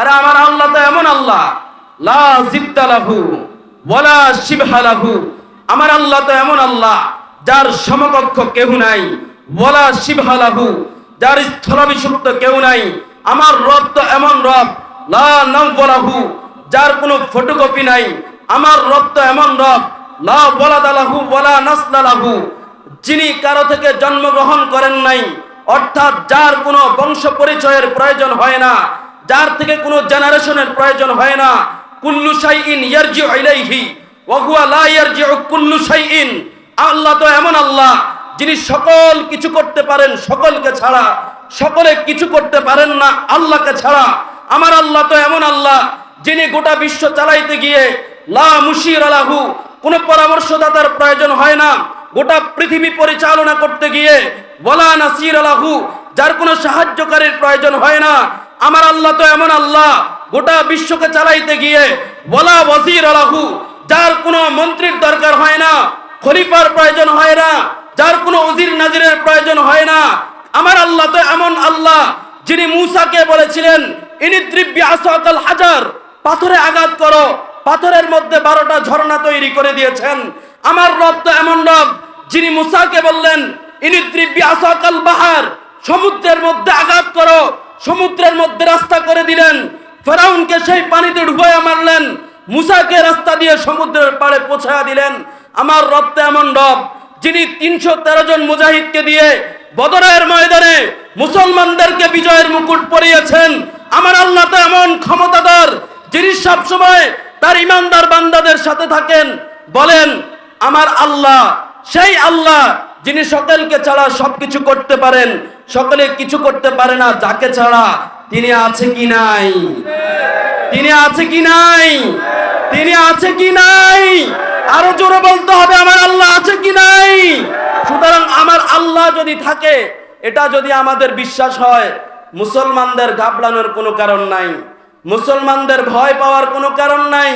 আরে আমার আল্লাহ তো এমন আল্লাহ। লা জিদ্দালাহু ওয়ালা শিবহালাহু আমার আল্লাহ তো এমন আল্লাহ, যার সমকক্ষ কেউ নাই। ওয়ালা শিবহালাহু যার স্থলাভিষিক্ত কেউ নাই। আমার রব তো এমন রব, লা নাওয়ালাহু যার কোনো ফটোকপি নাই। আমার রব তো এমন রব, লা ওয়ালাদালাহু ওয়ালা নাসলালাহু যিনি কারও থেকে জন্মগ্রহণ করেন নাই, অর্থাৎ যার কোনো বংশ পরিচয়ের প্রয়োজন হয় না। যার থেকে কোনো জেনারেশনের প্রয়োজন হয় না। কুল্লু শাইইন ইয়ারজিউ ইলাইহি, ওয়া হুয়া লা কুল্লু শাইইন। আল্লাহ তো এমন আল্লাহ, যিনি সকল কিছু করতে পারেন সকলকে ছাড়া। সকলে কিছু করতে পারেন না আল্লাহকে ছাড়া। আমার আল্লাহ তো এমন আল্লাহ, যিনি গোটা বিশ্ব চালাইতে গিয়ে লা মুশির আলাহু কোনো পরামর্শদাতার প্রয়োজন হয় না। গোটা পৃথিবী পরিচালনা করতে গিয়ে বলা নাসির আলাহু যার কোনো সাহায্যকারীর প্রয়োজন হয় না। আমার আল্লাহ তো এমন আল্লাহ, গোটা বিশ্বকে চালাইতে গিয়ে বলা ওয়াজির আলাহু, যার কোনো মন্ত্রীর দরকার হয় না, খলিফার প্রয়োজন হয় না, যার কোনো উজির নাজিরের প্রয়োজন হয় না। আমার আল্লাহ তো এমন আল্লাহ, যিনি মূসাকে বলেছিলেন, ইনি ত্রিব্বি আসাকাল হাজার, পাথরে আঘাত করো, পাথরের মধ্যে বারোটা ঝর্ণা তৈরি করে দিয়েছেন। আমার রব তো এমন রব, যিনি মুসাকে বললেন, ইনি ত্রিব্বি আসাকাল বাহার, সমুদ্রের মধ্যে আঘাত করো সমুদ্রের মধ্যে রাস্তা করে দিলেন। ফেরাউনকে সেই পানিতে ডুবাইয়া মারলেন। মুসাকে রাস্তা দিয়ে সমুদ্রের পাড়ে পৌঁছায়া দিলেন। আমার রব তো এমন রব, যিনি তিনশো তেরো জন মুজাহিদকে দিয়ে বদরের ময়দানে মুসলমানদেরকে বিজয়ের মুকুট পরিয়েছেন। আমার আল্লাহ তো এমন ক্ষমতাধর, যিনি সবসময় তার ইমানদার বান্দাদের সাথে থাকেন। বলেন, আমার আল্লাহ, সেই আল্লাহ যিনি সকলকে ছাড়া সবকিছু করতে পারেন, সকলে কিছু করতে পারে না, যাকে ছাড়া তিনি আছে কি নাই? তিনি আছে কি নাই? তিনি আছে কি নাই? আরও জোরে বলতে হবে, আমার আল্লাহ আছে কি নাই? সুতরাং আমার আল্লাহ যদি থাকে, এটা যদি আমাদের বিশ্বাস হয়, মুসলমানদের ঘাবড়ানোর কোনো কারণ নাই, মুসলমানদের ভয় পাওয়ার কোনো কারণ নাই।